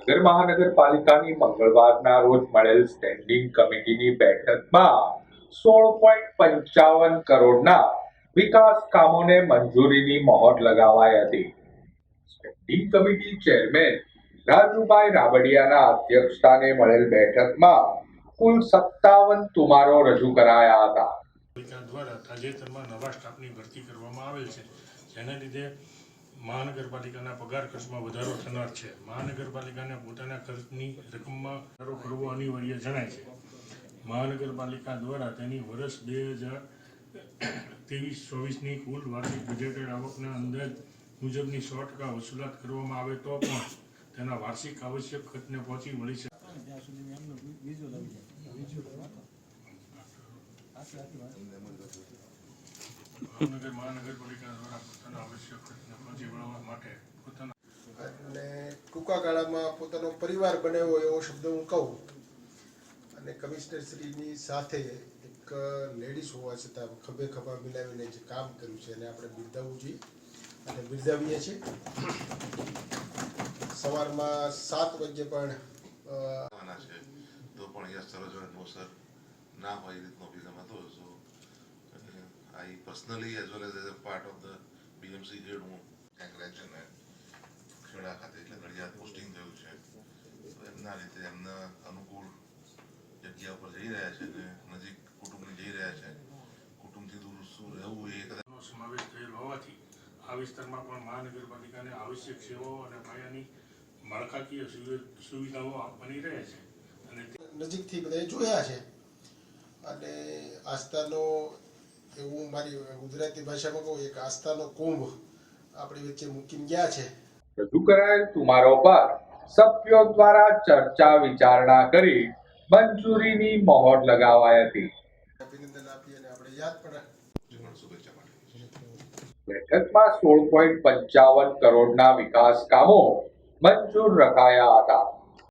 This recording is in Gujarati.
નગર મહાનગરપાલિકાની મંગળવારના રોજ મળેલ સ્ટેન્ડિંગ કમિટીની બેઠકમાં સોળ પોઈન્ટ પંચાવન કરોડના વિકાસ કામોને મંજૂરીની મહોર લગાવાઈ હતી. સ્ટેન્ડિંગ કમિટી ચેરમેન રાજુભાઈ રાબડિયાના અધ્યક્ષસ્થાને મળેલ બેઠકમાં કુલ સત્તાવન તુમારો રજૂ કરાયા હતા. દ્વારા તાજેતરમાં નવા સ્ટાફની ભરતી કરવામાં આવેલ છે. જેના લીધે મહાનગરપાલિકાના પગાર ખર્ચમાં વધારો થનાર છે. મહાનગરપાલિકાને પોતાના ખર્ચની રકમમાં વધારો કરવો અનિવાર્ય જણાય છે. મહાનગરપાલિકા દ્વારા તેની વર્ષ બે હજાર ત્રેવીસ ચોવીસની કુલ વાર્ષિક બજેટેડ આવકના અંદાજ મુજબની સો ટકા વસૂલાત કરવામાં આવે તો પણ તેના વાર્ષિક આવશ્યક ખર્ચને પહોંચી વળી શકે. મહાનગર, મહાનગરપાલિકા દ્વારા પોતાના આવશ્યક ખર્ચને પહોંચી વળવા માટે પોતાના અને ટૂંકા ગાળામાં પોતાનો પરિવાર બનાવ્યો એવો શબ્દ હું કહું. અને કમિશનરશ્રીની સાથે એક લેડીઝ હોવા છતાં ખભે ખભા મિલાવીને જે કામ કર્યું છે એને આપણે બિરદાવવું જોઈએ અને બિરદાવીએ છીએ. સવારમાં સાત વાગ્યે પણ આવવાના છે. તો પણ અહીંયા સરોજ મોસર ના હોય એ રીતનો અભિગમ હતો so I personally as well as as a part of the BMC grade હું ક્યાંક રહે ને ખેડા ખાતે એટલે નડિયાદ પોસ્ટિંગ થયું છે. તો એમના રીતે એમના અનુકૂળ જગ્યા ઉપર જઈ રહ્યા છે અને નજીક કુટુંબને જઈ રહ્યા છે. કુટુંબથી દૂર શું રહેવું એ કદાચ સમાવેશ થયેલ હોવાથી આ વિસ્તારમાં પણ મહાનગરપાલિકાને આવશ્યક સેવાઓ અને પાયાની માળખાકીય સુવિ- સુવિધાઓ બની રહે છે. અને નજીકથી બધાએ જોયા છે. અને આસ્થાનો એવું મારી ગુજરાતી ભાષામાં કહું એક આસ્થાનો કુંભ આપણી વચ્ચે મૂકીને ગયા છે. રજૂ કરાયેલ તુમારો પર સભ્યો દ્વારા ચર્ચા વિચારણા કરી મંજૂરીની મહોર લગાવાઈ હતી. અભિનંદન આપી અને આપણે યાદ પણ બેઠકમાં સોળ પોઈન્ટ પંચાવન કરોડના વિકાસ કામો મંજૂર રખાયા હતા.